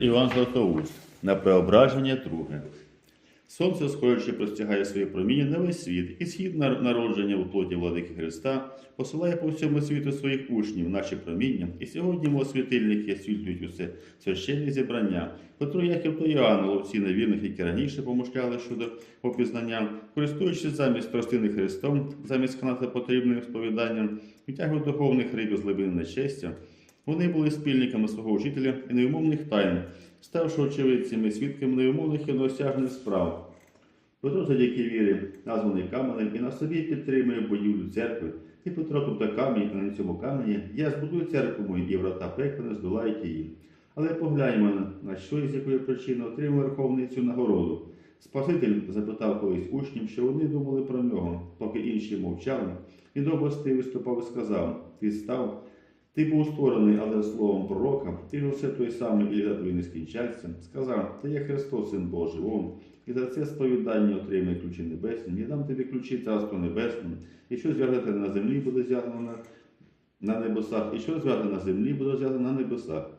Іван Златоуст на преображення друге. Сонце, сходячи, простягає свої проміння на весь світ, і схід народження у плоті владики Христа посилає по всьому світу своїх учнів, наші проміння, і сьогодні мов світильники освітлюють усе священне зібрання. Петро Яків та Іоанн, ловці невірних, які раніше помишляли щодо опізнання, користуючись замість тростини Христом, замість канати потрібним сповіданням, відтягують духовних риб з глибини нечестя, вони були спільниками свого вчителя і невимовних тайн, ставши очевидцями, свідками невимовних і неосяжних справ. Петро завдяки вірі, названий каменем, і на собі підтримує будівлю церкви. І Петро тут камінь, і на цьому камені я збудую церкву мою, і врата пекла не здолають її. Але погляньмо на, що і з якої причини отримав Верховний цю нагороду. Спаситель запитав колись учнів, що вони думали про нього, поки інші мовчали. Він добрости виступав і сказав: Ти став, ти був створений, але словом пророка, ти ж той самий і твої не скінчаться. Сказав, та є Христос, Син Божий, он. І за це сповідання отримай ключі небесні, я дам тобі ключі Царства Небесного, і що зв'язати на землі буде зв'язано на, небесах, і що зв'язано на землі буде зв'язано на небесах.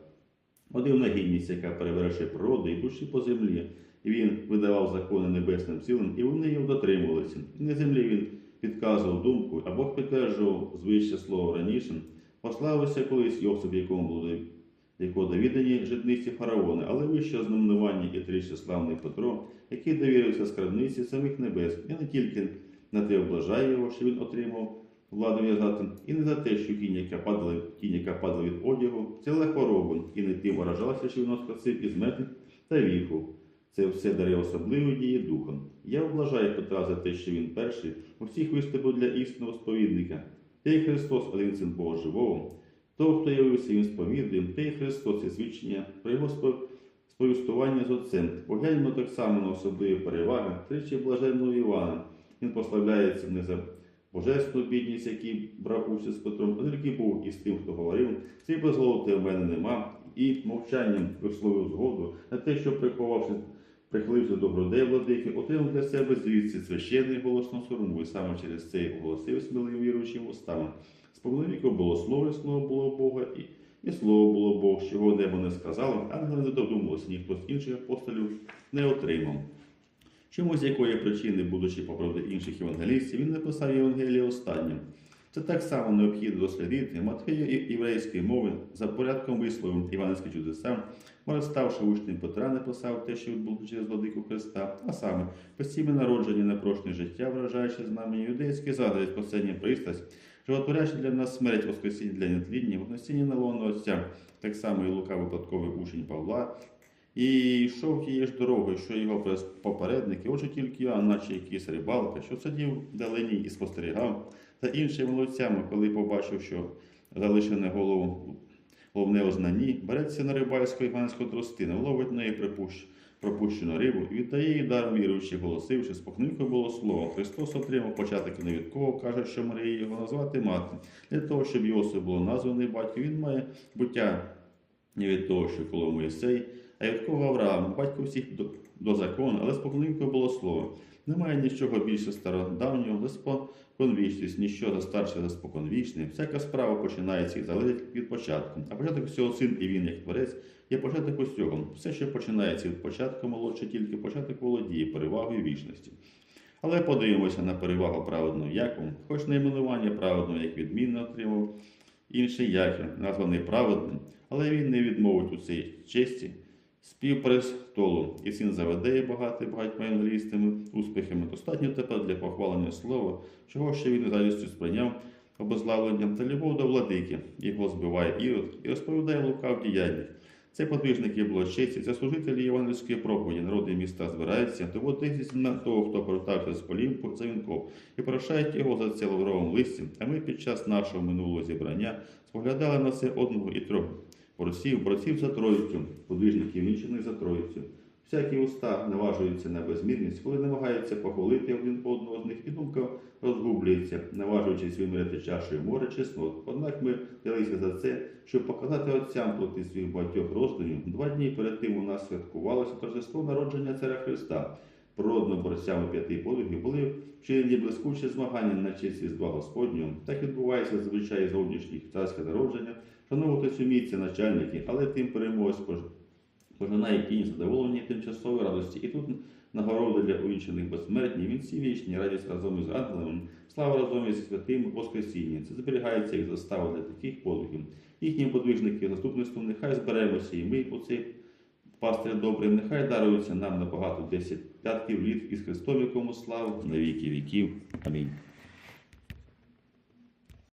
Одивна гідність, яка перевершує природу і душі по землі. І він видавав закони небесним силам, і вони його дотримувалися. І на землі він підказував думку, а Бог підтверджував звище слово раніше. Пославився колись Йосип, якому було якого довідані житниці фараони, але вище знаменування і тричі славний Петро, який довірився скарбниці самих небес, і не тільки на те облажає його, що він отримав владу в'язати, і не за те, що кінь, яка падала, тінь, яка падала від одягу, ціле хворобу, і не тим вражалася, що він скосив із мети та віку. Це все дарує особливої дії духом. Я облажаю Петра за те, що він перший у всіх виступив для істинного сповідника. Ти Христос, один син Бога живого. Того, хто явився він сповідує, ти Христос і свідчення про його спо- сповістування з Отцем. Погляньмо так само на особливі переваги тричі блаженного Івана. Він прославляється не за божественну бідність, який брав участь з Петром, а тільки був із тим, хто говорив, цей безголовти в мене нема, і мовчанням висловив згоду на те, що приховавши прихилився до грудей владики, отримав для себе звідси священний голосно сорому, і саме через це оголосив сміливим віруючим устами. Сповневіку було слово, і слово було Бога, і, і слово було Бог, чого небо не сказало, ангели не додумалися, ніхто з інших апостолів не отримав. Чому з якої причини, будучи поправди інших євангелістів, він написав Євангеліє останнім. Це так само необхідно дослідити Матфея єврейської мови. За порядком вислову Іванських чудеса, може, ставши учнем Петра, написав те, що відбулося через владику Христа, а саме постійне народження непрошне життя, вражаючи знамення юдейське задає спасення пристрасть, животворячи для нас смерть, воскресіння для нетління, вознесіння на Отця, так само і Лука випадковий учень Павла, і йшов тією ж дорогою, що його попередники, отже тільки Іоанн, наче якийсь рибалка, що сидів вдалині і спостерігав, та іншими молодцями, коли побачив, що залишене голову головне ознанні, береться на рибальську іванську тростину, ловить неї припущ... пропущену рибу і віддає їй даром віруючи, голосивши, спохнивкою було слово. Христос отримав початок не від кого, каже, що Марія його назвати мати. Для того, щоб Йосип було названий батько, він має буття не від того, що коло Моїсей, а від кого Авраам, батько всіх до, до закону, але споконвікою було слово. Немає нічого більше стародавнього, споконвічність, ніщо за старше за споконвічне. Всяка справа починається і залежить від початку. А початок всього син і він, як творець, є початок усього. Все, що починається від початку, молодше тільки початок володіє перевагою вічності. Але подивимося на перевагу праведного Якову, хоч найменування праведного, як відмінно отримав інший Яків, названий праведним, але він не відмовить у цій честі співпрестолу, і син заведеє багатий багатьма евангелістами успіхами. Достатньо тепер для похвалення слова, чого ще він радістю сприйняв обезглавленням та любов до владики. Його збиває ірод і розповідає Лука в діяннях. Це подвижники благочесті, це служителі євангельської проповіді, народи міста збираються, доводиться на того, хто повертався з полів за вінков, і прошають його за це лавровим листям. А ми під час нашого минулого зібрання споглядали на це одного і трьох борців, борців за троїцю, подвижників вінчених за троїцю. Всякі уста наважуються на безмірність, коли намагаються похвалити один одного з них, і думка розгублюється, наважуючись виміряти чашею море чеснот. Однак ми взялися за це, щоб показати отцям плоти своїх багатьох роздумів. Два дні перед тим у нас святкувалося торжество народження царя Христа. Природно борцями п'яти подвигів були вчинені блискучі змагання на честь Різдва Господнього. Так відбувається зазвичай зовнішніх царське народження. Шановувати цю начальники, але тим переможець пожинає кінь задоволення тимчасової радості, і тут нагороди для увінчених безсмертні, вінці вічні, радість разом із ангелами, слава разом із святим Воскресіння. Це зберігається як застава для таких подвигів. Їхні подвижники заступництвом нехай зберемося, і ми у цей пастир добрий, нехай дарується нам на багато десять пятків літ із Христом, якому славу на віки віків. Амінь.